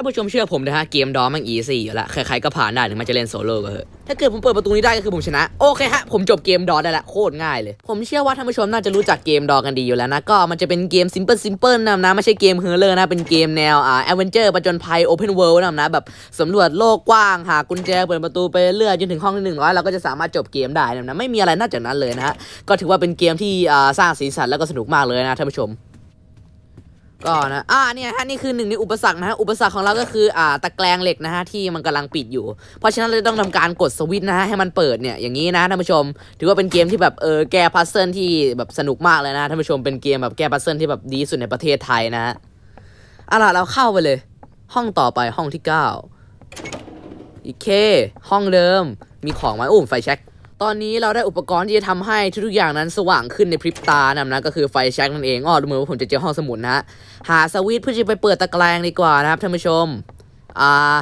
านผู้ชมเชื่อผมนะฮะเกมดอมันอีซี่อยู่ละใครๆก็ผ่านได้ถึงมันจะเล่นโซโล่ก็เถอะถ้าเกิดผมเปิดประตูนี้ได้ก็คือผมชนะโอเคฮะผมจบเกมดอได้ละโคตรง่ายเลย ผมเชื่อว่าท่านผู้ชมน่าจะรู้จักเกมดอกันดีอยู่แล้วนะก็มันจะเป็นเกมซิมเพิลซิมเพิลนะนะไม่ใช่เกมเฮอร์เลอร์นะเป็นเกมแนวอ่าแอดเวนเจอร์ประจนภัยโอเพนเวิลด์นะนะแบบสำรวจโลกกว้างหากุญแจเปิดประตูไปเรื่อยจนถึงห้องที่หนึ่งร้อยเราก็จะสามารถจบเกมได้นะนะไม่มีอะไรน่าจากนั้นเลยนะฮะก็ถือว่าเป็นเกมที่อ่าสร้างสีสันแล้วก็สนุกมากเลยนะท่านผู้ชม ก็นะอ่าเนี่ยฮะนี่คือหนึ่งในอุปสรรคนะฮะอุปสรรคของเราก็คืออ่าตะแกรงเหล็กนะฮะที่มันกำลังปิดอยู่ เพราะฉะนั้นเราจะต้องทำการกดสวิตช์นะฮะให้มันเปิดเนี่ยอย่างนี้นะท่านผู้ชม ถือว่าเป็นเกมที่แบบเออแก้พัซเซิลที่แบบสนุกมากเลยนะท่านผู้ชมเป็นเกมแบบแก้พัซเซิลที่แบบดีที่สุดในประเทศไทยนะฮะเอาล่ะเราเข้าไปเลย ห้องต่อไปห้องที่เก้าอีเค ห้องเดิมมีของไหมอุ้มไฟแช็ก ตอนนี้เราได้อุปกรณ์ที่จะทำให้ทุกๆอย่างนั้นสว่างขึ้นในพริบตานะนะก็คือไฟแช็กนั่นเองอ้อดูเหมือนว่าผมจะเจอห้องสมุดนะฮะหาสวิตช์เพื่อจะไปเปิดตะแกรงดีกว่านะครับท่านผู้ชมอ่า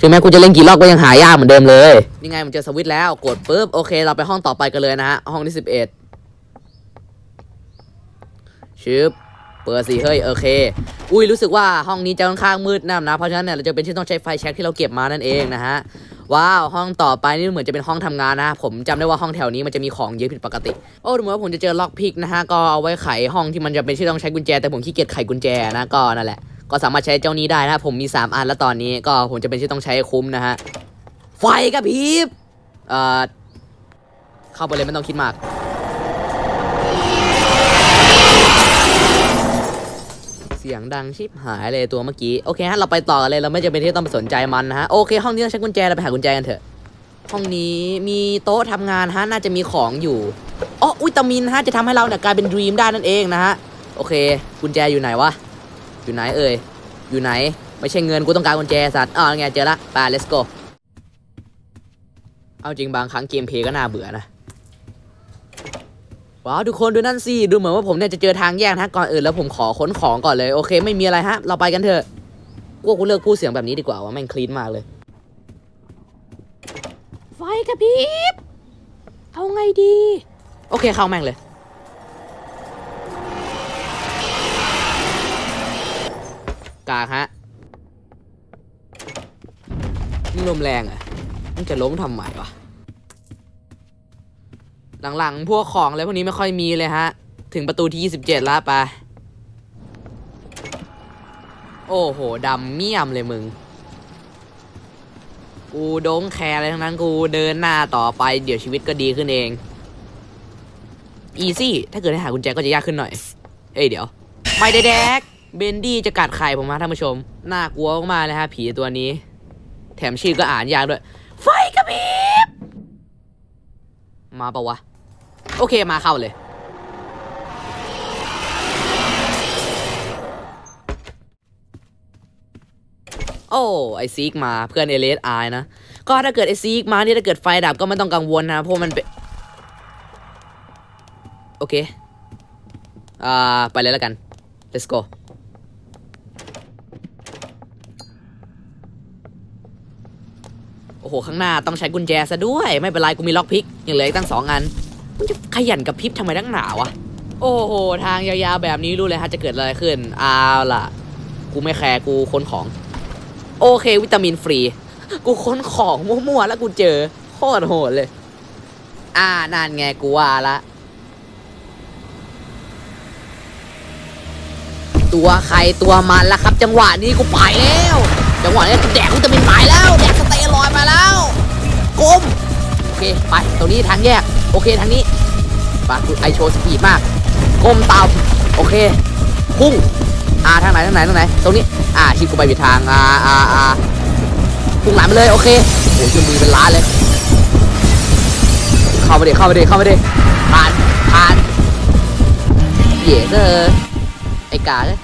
ถึงแม้กูจะเล่นกี่รอบก็ยังหายากเหมือนเดิมเลยนี่ไงผมเจอสวิตช์แล้วกดปุ๊บโอเค เราไปห้องต่อไปกันเลยนะฮะห้องที่สิบเอ็ดชึบเปิดสิเฮ้ยโอเค อุ้ยรู้สึกว่าห้องนี้จะค่อนข้างมืดนะนะเพราะฉะนั้นเนี่ยเราจะเป็นที่ต้องใช้ไฟแช็กที่เราเก็บมานั่นเองนะฮะ ว้าว ห้องต่อไปนี่เหมือนจะเป็นห้องทำงานนะ ผมจำได้ว่าห้องแถวนี้มันจะมีของเยอะผิดปกติ โอ้ดูเหมือนว่าผมจะเจอล็อกพิกนะฮะ ก็เอาไว้ไขห้องที่มันจะเป็นที่ต้องใช้กุญแจ แต่ผมขี้เกียจไขกุญแจนะ ก็นั่นแหละ ก็สามารถใช้เจ้านี้ได้นะ ผมมี 3 อันแล้วตอนนี้ ก็ผมจะเป็นที่ต้องใช้คุ้มนะฮะ ไฟกระพริบ เอ่อ เข้าไปเลยไม่ต้องคิดมาก สียงดังชิบหายเลยตัวเมื่อกี้ โอเคฮะเราไปต่อกันเลยเราไม่จำเป็นที่ต้องไปสนใจมันนะฮะโอเคห้องนี้ต้องใช้กุญแจเราไปหากุญแจกันเถอะ ห้องนี้มีโต๊ะทำงานฮะน่าจะมีของอยู่อ๋อวิตามินฮะจะทำให้เราเนี่ยกลายเป็นดรีมได้นั่นเองนะฮะโอเค กุญแจอยู่ไหนวะอยู่ไหนเอ่ยอยู่ไหน ไม่ใช่เงินกูต้องการกุญแจสัตว์อ๋อไงเจอละไป let's go เอาจริงบางครั้งเกมเพย์ก็น่าเบื่อนะ ว้าวทุกคนดูนั่นสิดูเหมือนว่าผมเนี่ยจะเจอทางแยกนะก่อนอื่นแล้วผมขอค้นของก่อนเลยโอเค ไม่มีอะไรฮะ เราไปกันเถอะกูว่ากูเลิกพูดเสียงแบบนี้ดีกว่าว่าแม่งคลีนมากเลย ไฟกระพริบเอาไงดี โอเคเข้าแม่งเลย กากฮะนี่ลมแรงอะมันจะล้มทำไมวะ หลังๆ พวกของอะไรพวกนี้ไม่ค่อยมีเลยฮะ ถึงประตูที่ 27 แล้วไป โอ้โหดำเมี่ยมเลยมึง กูโดงแคร์อะไรทั้งนั้นกูเดินหน้าต่อไปเดี๋ยวชีวิตก็ดีขึ้นเอง อีซี่ ถ้าเกิดให้หากุญแจก็จะยากขึ้นหน่อย เอ้ยเดี๋ยว ไม่ได้แดก เบนดี้จะกัดไข่ผมมาท่านผู้ชม น่ากลัวมากๆเลยฮะ ผีตัวนี้ แถมชื่อก็อ่านยากด้วย ไฟกระพริบมาปะวะ โอเคมาเข้าเลย โอ้ไอซีกมาเพื่อนเอเลสอายนะ ก็ถ้าเกิดไอซีกมานี่ถ้าเกิดไฟดับก็ไม่ต้องกังวลนะ เพราะมันเป็น โอเค อ่า ไปเลยแล้วกัน let's go โอ้โห ข้างหน้าต้องใช้กุญแจซะด้วย ไม่เป็นไร กูมีล็อกพิก ยังเหลืออีกตั้งสองอัน ขยันกับพริบทำไมตั้งหนาวะโอ้โห ทางยาวๆแบบนี้รู้เลยฮะจะเกิดอะไรขึ้นเอาล่ะ กูไม่แคร์กูค้นของ โอเค วิตามินฟรี กูค้นของมั่วๆแล้วกูเจอโคตรโหดเลย อ่านั่นไงกูว่าละ ตัวใครตัวมันละครับ จังหวะนี้กูไปแล้ว จังหวะนี้กูแดกวิตามินไปแล้ว แดกสเตียรอยมาแล้วกลม เคไปตรงนี้ทางแยก โอเคทางนี้ปากูไอโชว์สปีดมากก้มต่ำโอเคพุ่งอ่าทางไหนทางไหนทางไหน ตรงนี้อ่าชิดกูไปผิดทางอ่าอ่าอ่าพุ่งหลังไปเลยโอเคโอ้ยจมือเป็นล้านเลย เข้ามาเด็เข้ามาเด็เข้ามาเด็ผ่านผ่านเย่เด้อไอ้กาเลย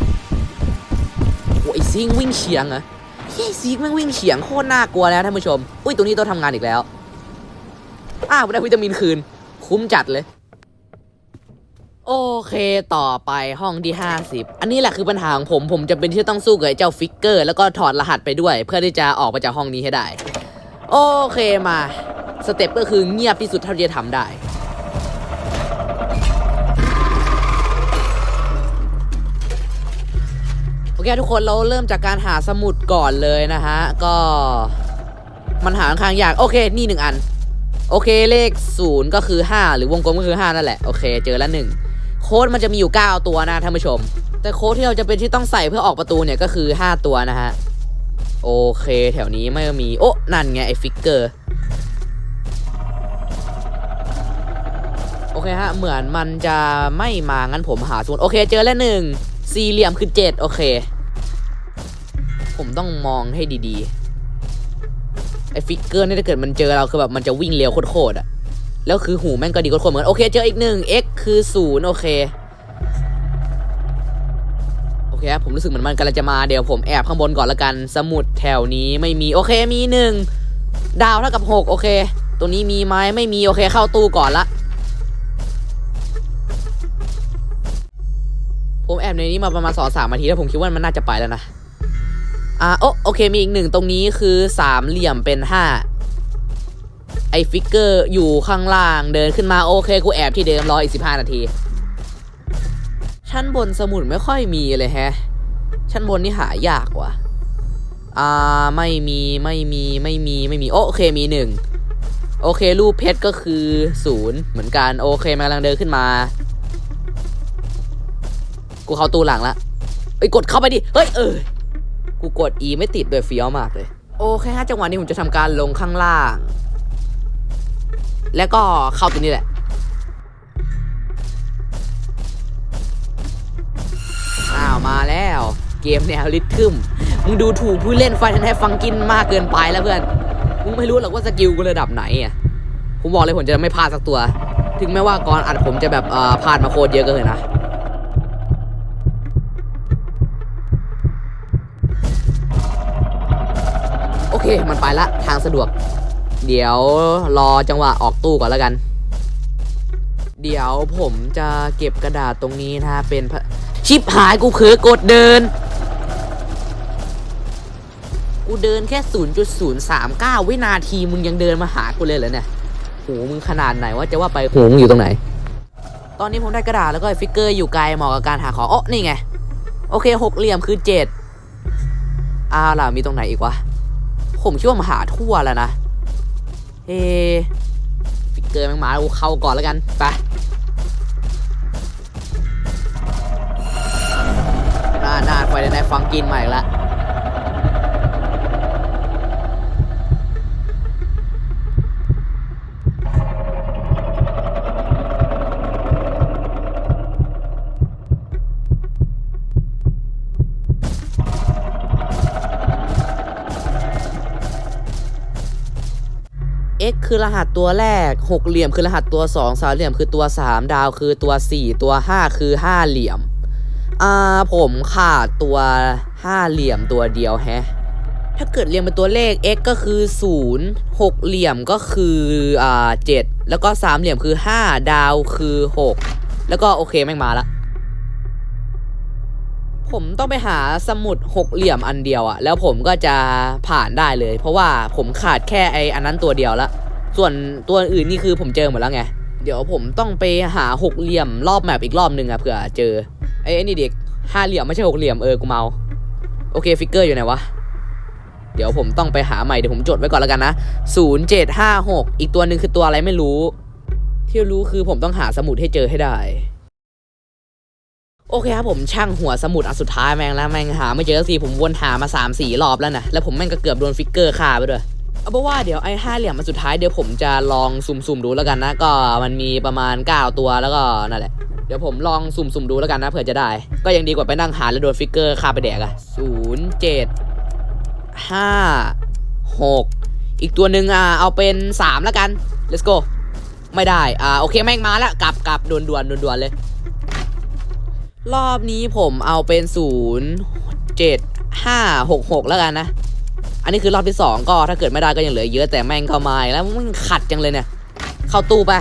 โอ้ยซิงวิ่งเฉียงเหรอเฮ้ยซิงม่งวิ่งเฉียงโคตรน่ากลัวแล้วท่านผู้ชม อุ้ยตัวนี้ต้องทำงานอีกแล้ว อ้าวได้วิตามินคืน คุ้มจัดเลย โอเคต่อไปห้องที่ 50 อันนี้แหละคือปัญหาของผม ผมจะเป็นที่ต้องสู้กับเจ้าฟิกเกอร์ แล้วก็ถอดรหัสไปด้วย เพื่อที่จะออกไปจากห้องนี้ให้ได้ โอเคมาสเต็ปก็คือเงียบที่สุดเท่าที่จะทำได้โอเคเคทุกคนเราเริ่มจากการหาสมุดก่อนเลยนะฮะ ก็มันหาค่อนข้างยาก โอเค นี่หนึ่งอัน โอเคเลขศูนย์ก็คือ 5 หรือวงกลมก็คือ 5 นั่นแหละ โอเค เจอแล้วหนึ่งโค้ดมันจะมีอยู่ 9 ตัวนะท่านผู้ชม แต่โค้ดที่เราจะเป็นที่ต้องใส่เพื่อออกประตูเนี่ยก็คือ 5 ตัวนะฮะ โอเค แถวนี้ไม่มี โอ้นั่นไง ไอ้ฟิกเกอร์ โอเคฮะ เหมือนมันจะไม่มางั้นผมหาสมุดโอเค เจอแล้วหนึ่งสี่เหลี่ยมคือ 7 โอเค ผมต้องมองให้ดีๆ ไอ้ฟิกเกอร์นี่ถ้าเกิดมันเจอเราคือแบบมันจะวิ่งเร็วโคตรๆอะแล้วคือหูแม่งก็ดีโคตรๆเหมือนโอเคเจออีกหนึ่ง x คือศูนย์โอเคโอเคครับผมรู้สึกเหมือนมันกำลังจะมาเดี๋ยวผมแอบข้างบนก่อนละกัน สมุดแถวนี้ไม่มีโอเคมีหนึ่งดาวเท่ากับหกโอเค ตัวนี้มีไหมไม่มีโอเคเข้าตู้ก่อนละผมแอบในนี้มาประมาณสองสามนาทีแล้วผมคิดว่ามันน่าจะไปแล้วนะ อ่าโอโอเคมีอีกหนึ่งตรงนี้คือสามเหลี่ยมเป็นห้าไอฟิกเกอร์อยู่ข้างล่างเดินขึ้นมาโอเคกูแอบที่เดิมรออีกสิบห้านาทีชั้นบนสมุดไม่ค่อยมีเลยแฮะชั้นบนนี่หายากว่ะอ่าไม่มีไม่มีไม่มีไม่มีโอเคมีหนึ่งโอเครูปเพชรก็คือศูนย์เหมือนกันโอเคมันกำลังเดินขึ้นมา กูเข้าตู้หลังละเอ้กดเข้าไปดิเฮ้ยเออ กูกด E ไม่ติดโดยเฟี้ยวมากเลย โอเคฮะจังหวะนี้ผมจะทำการลงข้างล่าง แล้วก็เข้าตัวนี้แหละอ้าวมาแล้วเกมแนวริทึมมึงดูถูกผู้เล่นไฟทันแทฟังกินมากเกินไปแล้วเพื่อน มึงไม่รู้หรอกว่าสกิลกูระดับไหนอะ ผมบอกเลยผมจะไม่พลาดสักตัว ถึงแม้ว่าก่อนอัดผมจะแบบอ่อพลาดมาโคตรเยอะก็เลยนะ เคมันไปละทางสะดวก เดี๋ยวรอจังหวะออกตู้ก่อนแล้วกัน เดี๋ยวผมจะเก็บกระดาษตรงนี้นะเป็นชิปหายกูเผลอกดเดิน กูเดินแค่ 0.039 วินาทีมึงยังเดินมาหากูเลยเหรอเนี่ยหูมึงขนาดไหนว่าจะว่าไปหูมึงอยู่ตรงไหน ตอนนี้ผมได้กระดาษแล้วก็ไอ้ฟิกเกอร์อยู่ไกลเหมาะกับการหาของอ๋อนี่ไง โอเคหกเหลี่ยมคือเจ็ดอ่าล่ะมีตรงไหนอีกวะ ผมคิดว่ามาหาทั่วแล้วนะเอฟิกเกอร์แมันมาแล้วกูเข้าก่อนแล้วกันไปน่าน่าไฟในฟังกินใหม่ละ คือรหัสตัวแรกหกเหลี่ยมคือรหัสตัวสองสามเหลี่ยมคือตัวสามดาวคือตัวสี่ตัวห้าคือห้าเหลี่ยมอ่าผมขาดตัวห้าเหลี่ยมตัวเดียวแฮะถ้าเกิดเรียงเป็นตัวเลข x ก็คือศูนย์หกเหลี่ยมก็คืออ่าเจ็ดแล้วก็สามเหลี่ยมคือห้าดาวคือหกแล้วก็โอเคแม่งมาละ ผมต้องไปหาสมุดหกเหลี่ยมอันเดียวอะแล้วผมก็จะผ่านได้เลย เพราะว่าผมขาดแค่ไออันนั้นตัวเดียวละ ส่วนตัวอื่นนี่คือผมเจอหมดแล้วไง เดี๋ยวผมต้องไปหาหกเหลี่ยมรอบแมปอีกรอบหนึ่งอะเผื่อเจอไอ้นี่เด็กห้าเหลี่ยมไม่ใช่หกเหลี่ยมเออกูเมาโอเคฟิกเกอร์อยู่ไหนวะเดี๋ยวผมต้องไปหาใหม่เดี๋ยวผมจดไว้ก่อนแล้วกันนะศูนย์เจ็ดห้าหกอีกตัวหนึ่งคือตัวอะไรไม่รู้ ที่รู้คือผมต้องหาสมุดให้เจอให้ได้ โอเคครับผมช่างหัวสมุดอันสุดท้ายแม่งแล้วแม่งหาไม่เจอสักทีผมวนหามา3ามสี่รอบแล้วนะแล้วผมแม่งก็เกือบโดนฟิกเกอร์ฆ่าไปด้วย เอาเป็นว่าเดี๋ยวไอ้ห้าเหลี่ยมอันสุดท้ายเดี๋ยวผมจะลองสุ่มๆดูแล้วกันนะ ก็มันมีประมาณ 9 ตัวแล้วก็นั่นแหละ เดี๋ยวผมลองสุ่มๆดูแล้วกันนะเผื่อจะได้ ก็ยังดีกว่าไปนั่งหาแล้วโดนฟิกเกอร์ฆ่าไปแดกอะศูนย์เจ็ดห้าหกอีกตัวหนึ่งอะเอาเป็น3แล้วกัน let's go ไม่ได้ อ่า โอเค แม่งมาแล้ว กลับกลับด่วนด่วนด่วนๆเลย รอบนี้ผมเอาเป็นศูนย์เจ็ดห้าหกหกแล้วกันนะ อันนี้คือรอบที่สองก็ถ้าเกิดไม่ได้ก็ยังเหลือเยอะแต่แม่งเข้ามาแล้วมันขัดจังเลยเนี่ยเข้าตู้ไป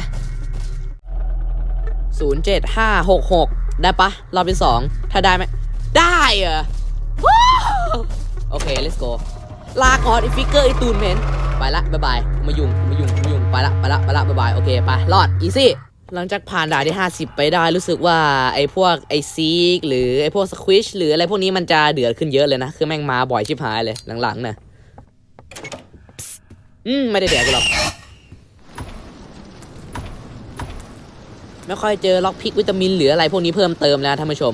ศูนย์เจ็ดห้าหกหกได้ปะรอบที่สองถ้าได้ไหมได้เหรอโอเค let's go ลาก่อนไอฟิกเกอร์ไอตูนเมนไปละบ๊ายบายมายุ่งมายุ่งมายุ่งไปละไปละไปละบ๊ายบายโอเคไปรอดอีซี่หลังจากผ่านด่านที่ 50 ไปได้รู้สึกว่าไอ้พวกไอ้ซีกหรือไอ้พวกสควิชหรืออะไรพวกนี้มันจะเดือดขึ้นเยอะเลยนะ คือแม่งมาบ่อยชิบหายเลยหลังๆนะ อืมไม่ได้แดกกูหรอก ไม่ค่อยเจอล็อกพิกวิตามินหรืออะไรพวกนี้เพิ่มเติมแล้วท่านผู้ชม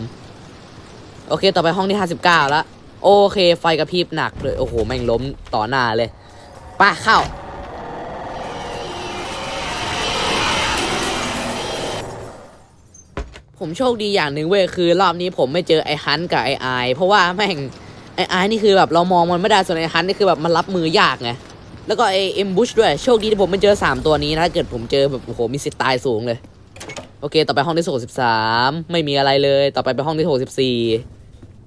โอเค ต่อไปห้องที่59แล้วโอเค ไฟกระพริบหนักเลย โอ้โห แม่งล้มต่อหน้าเลยไป้าเข้า ผมโชคดีอย่างหนึ่งเว้ยคือรอบนี้ผมไม่เจอไอ้ฮันกับไอ้ไอเพราะว่าแม่งไอ้ไอนี่คือแบบเรามองมันไม่ได้ส่วนไอ้ฮันนี่คือแบบมันรับมือยากไง แล้วก็ไอเอ็มบุชด้วย โชคดีที่ผมไม่เจอสามตัวนี้นะถ้าเกิดผมเจอแบบโอ้โหมีสิทธิ์ตายสูงเลย โอเค ต่อไปห้องที่หกสิบสามไม่มีอะไรเลย ต่อไปไปห้องที่หกสิบสี่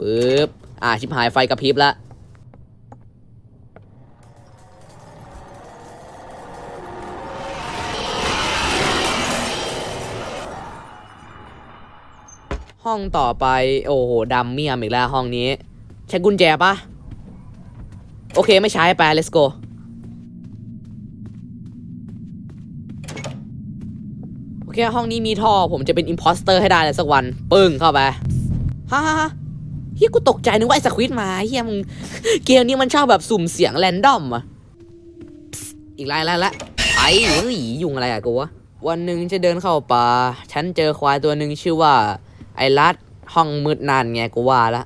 ปึ๊บ อ่าชิบหายไฟกระพริบละห้องต่อไป โอ้โหดำเมียมอีกแล้วห้องนี้ ใช้กุญแจปะโอเคไม่ใช้ไป let's go โอเคห้องนี้มีท่อ ผมจะเป็นอิ p พ s สเตอร์ให้ได้เลยสักวัน ปึ้งเข้าไปฮ่าฮ่าฮ่าเฮียกูตกใจนึกว่าไอ้สควิตมาเฮียมึงเกมนี้มันชอบแบบสุ่มเสียงแรนดอมอะอีกแล้วแล้วละไอ้เฮ้ยยุงอะไรอะกูวะวันหนึ่งจะเดินเข้าป่าฉันเจอควายตัวหนึ่งชื่อว่า ไอ้รัดห้องมืดนานไงกูว่าละ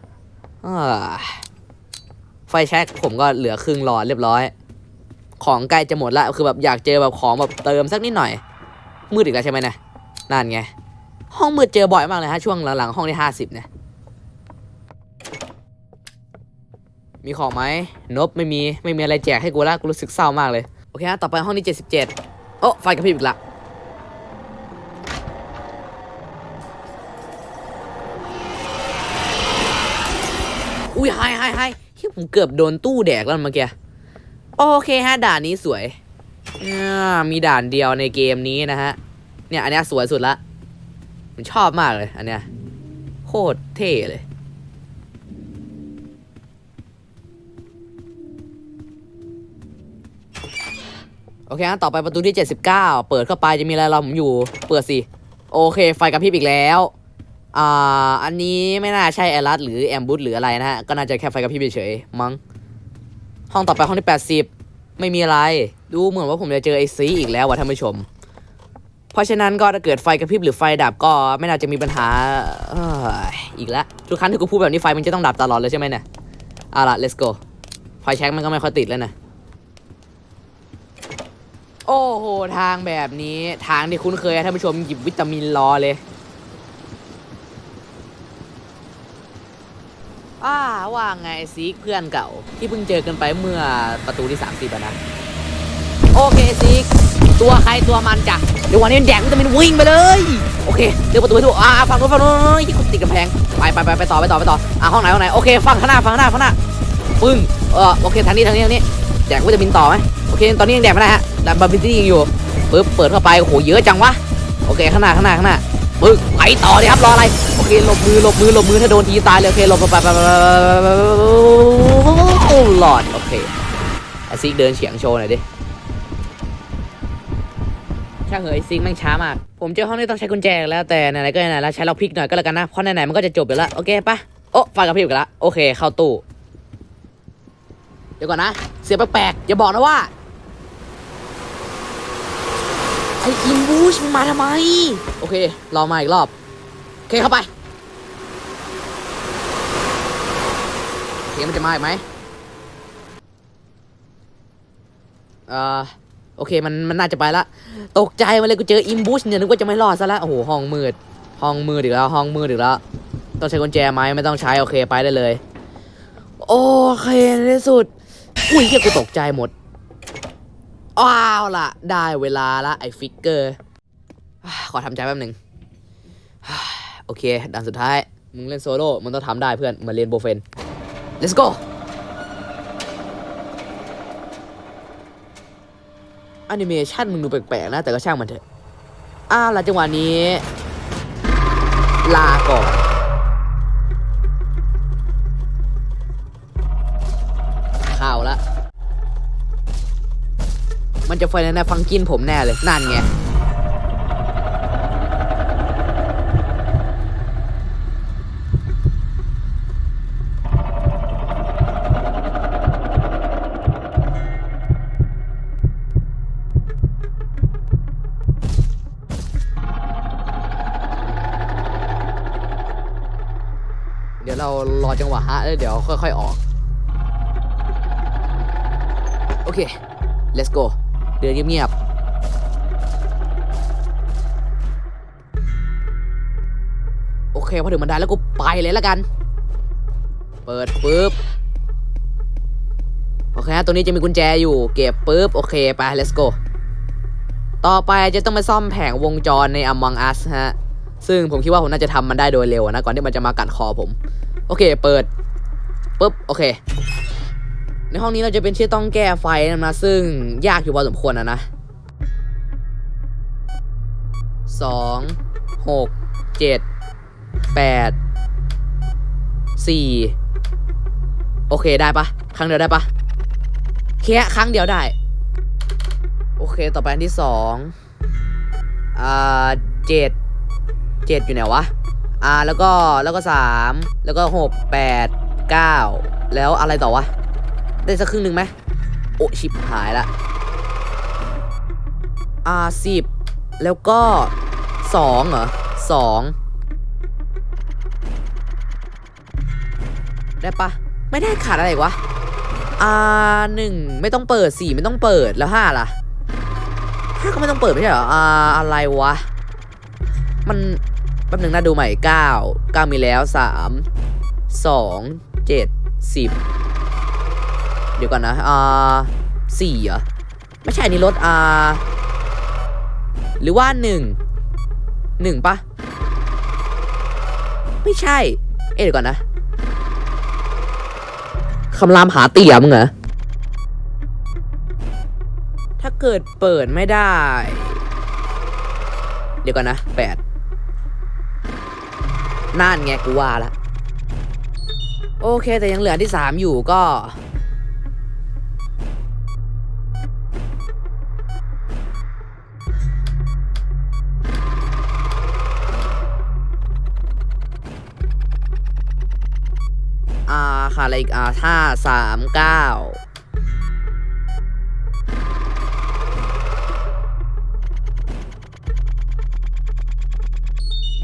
ไฟแช็กผมก็เหลือครึ่งหลอดเรียบร้อย ของใกล้จะหมดละคือแบบอยากเจอแบบของแบบเติมสักนิดหน่อย มืดอีกแล้วใช่ไหมเนี่ยนั่นไง ห้องมืดเจอบ่อยมากเลยฮะช่วงหลังๆห้องที่ห้าสิบเนี่ย มีของไหมนบไม่มีไม่มีอะไรแจกให้กูละกูรู้สึกเศร้ามากเลย โอเคฮะต่อไปห้องที่เจ็ดสิบเจ็ดโอ้ไฟกระพริบอีกละอุ้ยไฮไฮไฮเฮ้ยผมเกือบโดนตู้แดกแล้วเมื่อกี้ โอเคฮะด่านนี้สวย มีด่านเดียวในเกมนี้นะฮะ เนี่ย อันนี้สวยสุดละผมชอบมากเลย อันเนี้ย โคตรเท่เลย โอเคฮะต่อไปประตูที่ 79 เปิดเข้าไปจะมีอะไรเราผมอยู่ เปิดสิ โอเค ไฟกระพริบอีกแล้ว อ่า อันนี้ไม่น่าใช่แอรัสหรือแอมบูธหรืออะไรนะฮะ ก็น่าจะแค่ไฟกระพริบเฉยๆมั้ง ห้องต่อไปห้องที่ 80 ไม่มีอะไร ดูเหมือนว่าผมจะเจอไอซีอีกแล้วว่ะท่านผู้ชม เพราะฉะนั้นก็ถ้าเกิดไฟกระพริบหรือไฟดับก็ไม่น่าจะมีปัญหาอีกแล้วทุกครั้งที่กูพูดแบบนี้ไฟมันจะต้องดับตลอดเลยใช่ไหมเนี่ยเอาล่ะ let's go ไฟแช็กมันก็ไม่ค่อยติดแล้วนะโอ้โหทางแบบนี้ทางที่คุ้นเคยท่านผู้ชมหยิบวิตามินรอเลย อ่าว่าไงซีกเพื่อนเก่า ที่เพิ่งเจอกันไปเมื่อประตูที่30อะนะ โอเคซีกตัวใครตัวมันจ้ะเดี๋ยววันนี้แดกวิตามินวิ่งไปเลย โอเคเดี๋ยวประตูไปถูกอ่าฝั่งนู้นฝั่งนู้นที่กูติดกำแพงไปไปไปไปต่อไปต่อไปต่ออ่าห้องไหนห้องไหนโอเคฝั่งข้างหน้าฝั่งข้างหน้าฝั่งหน้าปึ้งเออโอเคทางนี้ทางนี้ทางนี้แดกวิตามินต่อไหมโอเคตอนนี้ยังแดกไม่ได้ฮะดันบาร์บีตี้ยังอยู่ปึ๊บเปิดเข้าไปโอ้โหเยอะจังวะโอเคข้างหน้าข้างหน้าข้างหน้า ปึ๊บไปต่อเลยครับรออะไรโอเคหลบมือหลบมือหลบมือถ้าโดนทีตายเลยโอเคหลบไปไปไปไปโอ้หลอดโอเคไอซิกเดินเฉียงโชว์หน่อยดิช่างเหอไอซิกแม่งช้ามาก ผมเจอห้องนี้ต้องใช้กุญแจแล้วแต่ไหนๆก็ไหนๆแล้วใช้ล็อกพิกหน่อยก็แล้วกันนะเพราะไหนๆมันก็จะจบอยู่แล้วโอเคปะโอ้ไฟกระพริบอีกันละโอเคเข้าตู้เดี๋ยวก่อนนะ เสียงแปลกๆอย่าบอกนะว่า ไอ้อินบูชมึงมาทำไม โอเครอมาอีกรอบ โอเคเข้าไปโอเคมันจะมาอีกไหมเอ่อโอเคมันมันน่าจะไปละ ตกใจมาเลยกูเจออินบูชเนี่ยนึกว่าจะไม่รอดซะแล้วโอ้โหห้องมืด ห้องมืดอีกแล้ว ห้องมืดอีกแล้ว ต้องใช้กุญแจไหมไม่ต้องใช้โอเคไปได้เลย โอเคในที่สุดอุ้ยเฮียกูตกใจหมด อ้าวล่ะ ได้เวลาละไอ้ฟิกเกอร์ ขอทำใจแป๊บหนึ่งโอเคด่านสุดท้าย มึงเล่นโซโล่มึงต้องทำได้เพื่อนเหมาเรียนโบเฟน let's go แอนิเมชันมึงดูแปลกๆนะ แต่ก็ช่างมันเถอะ อ้าวล่ะจังหวะนี้ ลาก่อน จะไฟแนนนะฟังกินผมแน่เลย นั่นไงเดี๋ยวเรารอจังหวะฮะแล้วเดี๋ยวค่อยๆออก โอเค let's go เดินเงียบๆ โอเคพอถึงบันไดแล้วกูไปเลยล้วกัน เปิดปุ๊บ โอเคฮะตรงนี้จะมีกุญแจอยู่ เก็บปุ๊บ โอเค ไป let's go ต่อไปจะต้องไปซ่อมแผงวงจรใน Among Us ฮะ ซึ่งผมคิดว่าผมน่าจะทำมันได้โดยเร็วนะ ก่อนที่มันจะมากัดคอผม โอเค เปิดปุ๊บ โอเค ในห้องนี้เราจะเป็นที่ต้องแก้ไฟนะซึ่งยากอยู่พอสมควรนะนะสองหกเจ็ดแปดสี่โอเคได้ปะครั้งเดียวได้ปะแค่ครั้งเดียวได้ โอเคต่อไปอันที่สองอ่าเจ็ดเจ็ดอยู่ไหนวะอ่าแล้วก็แล้วก็สามแล้วก็หกแปดเก้าแล้วอะไรต่อวะ ได้สักครึ่งหนึ่งไหมโอ้ชิบหายละอ่าสิบแล้วก็สองเหรอสองได้ปะไม่ได้ขาดอะไรวะอ่าหนึ่งไม่ต้องเปิดสี่ไม่ต้องเปิดแล้วห้าล่ะห้าก็ไม่ต้องเปิดไม่ใช่เหรออ่าอะไรวะ มันแป๊บหนึ่งนะดูใหม่เก้าเก้ามีแล้วสามสองเจ็ดสิบ เดี๋ยวก่อนนะ อ่าสี่เหรอ ไม่ใช่อันนี่ลดอ่า หรือว่าหนึ่ง หนึ่งปะ ไม่ใช่ เอ๊ะเดี๋ยวก่อนนะ คำรามหาเตี่ยมึงเหรอ ถ้าเกิดเปิดไม่ได้ เดี๋ยวก่อนนะแปดน่านไงกูว่าละโอเคแต่ยังเหลือที่สามอยู่ก็ อ่าค่ะอะไรอีกอ่าห้าสามเก้า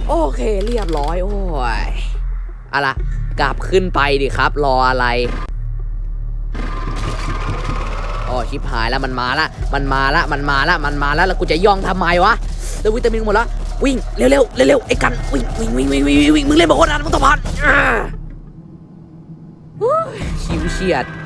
โอเคเรียบร้อยโอ้ยอาละกลับขึ้นไปดิครับ รออะไรโอ้ชิบหายแล้วมันมาละมันมาละมันมาละมันมาละแล้วกูจะย่องทำไมวะแล้ววิตามินหมดล้ววิ่งเร็วๆเร็วๆไอ้กันวิ่งวิ่งวิ่งวิ่งวิ่งวิ่งมึงเล่นแบบคนนั้นมึงต้องผ่าน อ่าชิ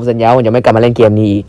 ผมสัญญาว่าผมจะไม่กลับมาเล่นเกมนี้อีก